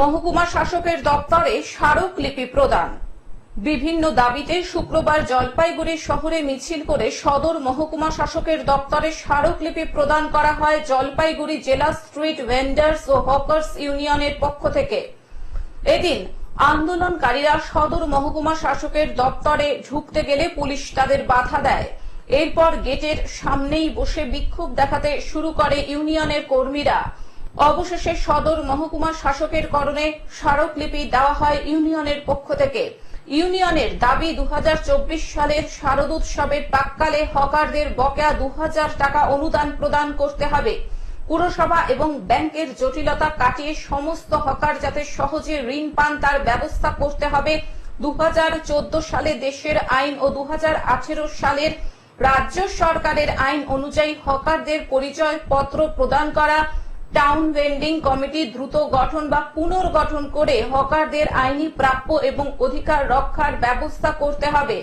মহকুমা শাসকের দপ্তরে স্মারকলিপি প্রদান। বিভিন্ন দাবিতে শুক্রবার জলপাইগুড়ি শহরে মিছিল করে সদর মহকুমা শাসকের দপ্তরে স্মারকলিপি প্রদান করা হয় জলপাইগুড়ি জেলা স্ট্রিট ভেন্ডার্স ও হকার্স ইউনিয়নের পক্ষ থেকে। এদিন আন্দোলনকারীরা সদর মহকুমা শাসকের দপ্তরে ঢুকতে গেলে পুলিশ তাদের বাধা দেয়। এরপর গেটের সামনেই বসে বিক্ষোভ দেখাতে শুরু করে ইউনিয়নের কর্মীরা। অবশেষে সদর মহকুমা শাসকের করণে স্মারকলিপি দেওয়া হয় ইউনিয়নের পক্ষ থেকে। ইউনিয়নের দাবি দু সালের শারদোৎসবের প্রাককালে হকারদের বকেয়া দু টাকা অনুদান প্রদান করতে হবে। পুরসভা এবং ব্যাংকের জটিলতা কাটিয়ে সমস্ত হকার যাতে সহজে ঋণ পান তার ব্যবস্থা করতে হবে। দু হাজার চোদ্দ সালে দেশের আইন ও দু হাজার আঠেরো সালের রাজ্য সরকারের আইন অনুযায়ী হকারদের পরিচয় পত্র প্রদান করা টাউন ভেন্ডিং কমিটি দ্রুত গঠন বা পুনর্গঠন করে হকারদের আইনি প্রাপ্য এবং অধিকার রক্ষার ব্যবস্থা করতে হবে।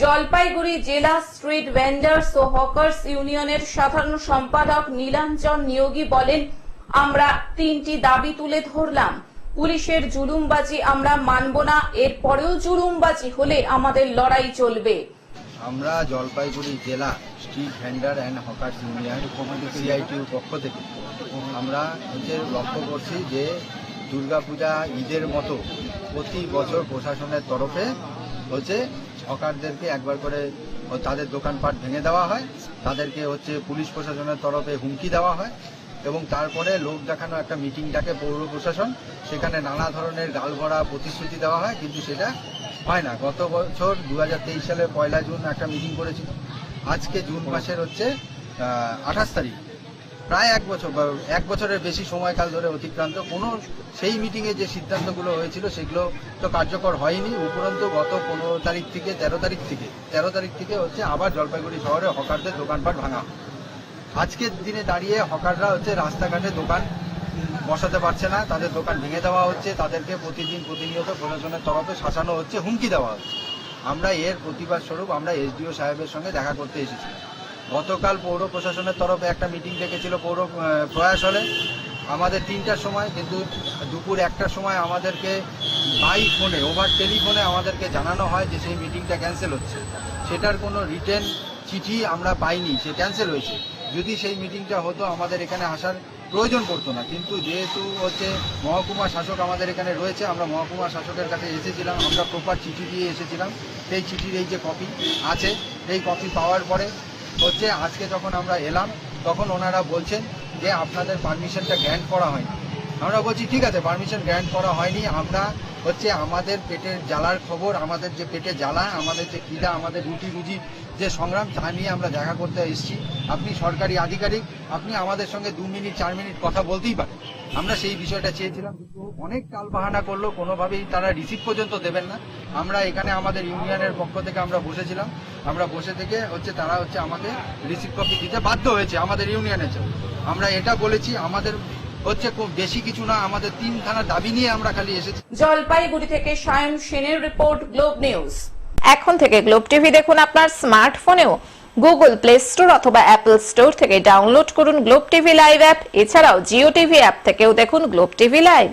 জলপাইগুড়ি জেলা স্ট্রিট ভেন্ডার্স ও হকার্স ইউনিয়নের সাধারণ সম্পাদক নীলাঞ্জন নিয়োগী বলেন, আমরা তিনটি দাবি তুলে ধরলাম। পুলিশের জুলুমবাজি আমরা মানব না, এরপরেও জুলুমবাজি হলে আমাদের লড়াই চলবে। আমরা জলপাইগুড়ি জেলা street vendor and hawkers union সিআইটিউর পক্ষ থেকে আমরা হচ্ছে লক্ষ্য করছি যে দুর্গাপূজা ঈদের মতো প্রতি বছর প্রশাসনের তরফে হচ্ছে হকারদেরকে একবার করে তাদের দোকানপাট ভেঙে দেওয়া হয়, তাদেরকে হচ্ছে পুলিশ প্রশাসনের তরফে হুমকি দেওয়া হয় এবং তারপরে লোক দেখানো একটা মিটিং ডাকে পৌর প্রশাসন সেখানে নানা ধরনের গালভরা প্রতিশ্রুতি দেওয়া হয়, কিন্তু সেটা হয় না। গত বছর দু সালের পয়লা জুন একটা মিটিং করেছিল। আজকে জুন মাসের হচ্ছে আঠাশ তারিখ। প্রায় এক বছর এক বছরের বেশি সময়কাল ধরে অতিক্রান্ত। কোনো সেই মিটিংয়ে যে সিদ্ধান্তগুলো হয়েছিল, সেগুলো তো কার্যকর হয়নি। উপরন্তু গত পনেরো তারিখ থেকে, তেরো তারিখ থেকে, তেরো তারিখ থেকে হচ্ছে আবার জলপাইগুড়ি শহরে হকারদের দোকানপাট ভাঙা। আজকের দিনে দাঁড়িয়ে হকাররা হচ্ছে রাস্তাঘাটে দোকান বসাতে পারছে না, তাদের দোকান ভেঙে দেওয়া হচ্ছে, তাদেরকে প্রতিদিন প্রতিনিয়ত প্রশাসনের তরফে শাসানো হচ্ছে, হুমকি দেওয়া হচ্ছে। আমরা এর প্রতিবাদ স্বরূপ আমরা এসডিও সাহেবের সঙ্গে দেখা করতে এসেছি। গতকাল পৌর প্রশাসনের তরফে একটা মিটিং ডেকেছিল পৌর প্রয়াস হলে। আমাদের তিনটার সময়, কিন্তু দুপুর একটার সময় আমাদেরকে বাই ফোনে, ওভার টেলিফোনে আমাদেরকে জানানো হয় যে সেই মিটিংটা ক্যান্সেল হচ্ছে। সেটার কোনো রিটেন চিঠি আমরা পাইনি, সে ক্যান্সেল হয়েছে। যদি সেই মিটিংটা হতো, আমাদের এখানে আসার প্রয়োজন পড়তো না। কিন্তু যেহেতু হচ্ছে মহকুমা শাসক আমাদের এখানে রয়েছে, আমরা মহকুমা শাসকের কাছে এসেছিলাম, আমরা প্রপার চিঠি দিয়ে এসেছিলাম। সেই চিঠির এই যে কপি আছে এই কপি পাওয়ার পরে হচ্ছে আজকে যখন আমরা এলাম, তখন ওনারা বলছেন যে আপনাদের পারমিশনটা গ্র্যান্ট করা হয়নি। আমরা বলছি, ঠিক আছে পারমিশন গ্র্যান্ট করা হয়নি। আমরা হচ্ছে আমাদের পেটের জ্বালার খবর, আমাদের যে পেটে জ্বালা, আমাদের যে খিদা, আমাদের রুটি রুজি যে সংগ্রাম, তা নিয়ে আমরা দেখা করতে এসেছি। আপনি সরকারি আধিকারিক, আপনি আমাদের সঙ্গে দু মিনিট, চার মিনিট কথা বলতেই পারেন। আমরা সেই বিষয়টা চেয়েছিলাম, কিন্তু অনেক কাল বাহানা করল, কোনোভাবেই তারা রিসিভ পর্যন্ত দেবেন না। আমরা এখানে আমাদের ইউনিয়নের পক্ষ থেকে আমরা বসেছিলাম। আমরা বসে থেকে হচ্ছে তারা হচ্ছে আমাকে রিসিভ কপি দিতে বাধ্য হয়েছে, আমাদের ইউনিয়নের জন্য। আমরা এটা বলেছি, আমাদের হচ্ছে খুব বেশি কিছু না আমাদের তিনখানা দাবি নিয়ে আমরা খালি এসেছি। জলপাইগুড়ি থেকে সায়ন সেনের রিপোর্ট গ্লোব নিউজ। এখন থেকে গ্লোব টিভি দেখুন আপনার স্মার্টফোনেও। গুগল প্লে স্টোর অথবা অ্যাপল স্টোর থেকে ডাউনলোড করুন গ্লোব টিভি লাইভ অ্যাপ। এছাড়াও জিও টিভি অ্যাপ থেকেও দেখুন গ্লোব টিভি লাইভ।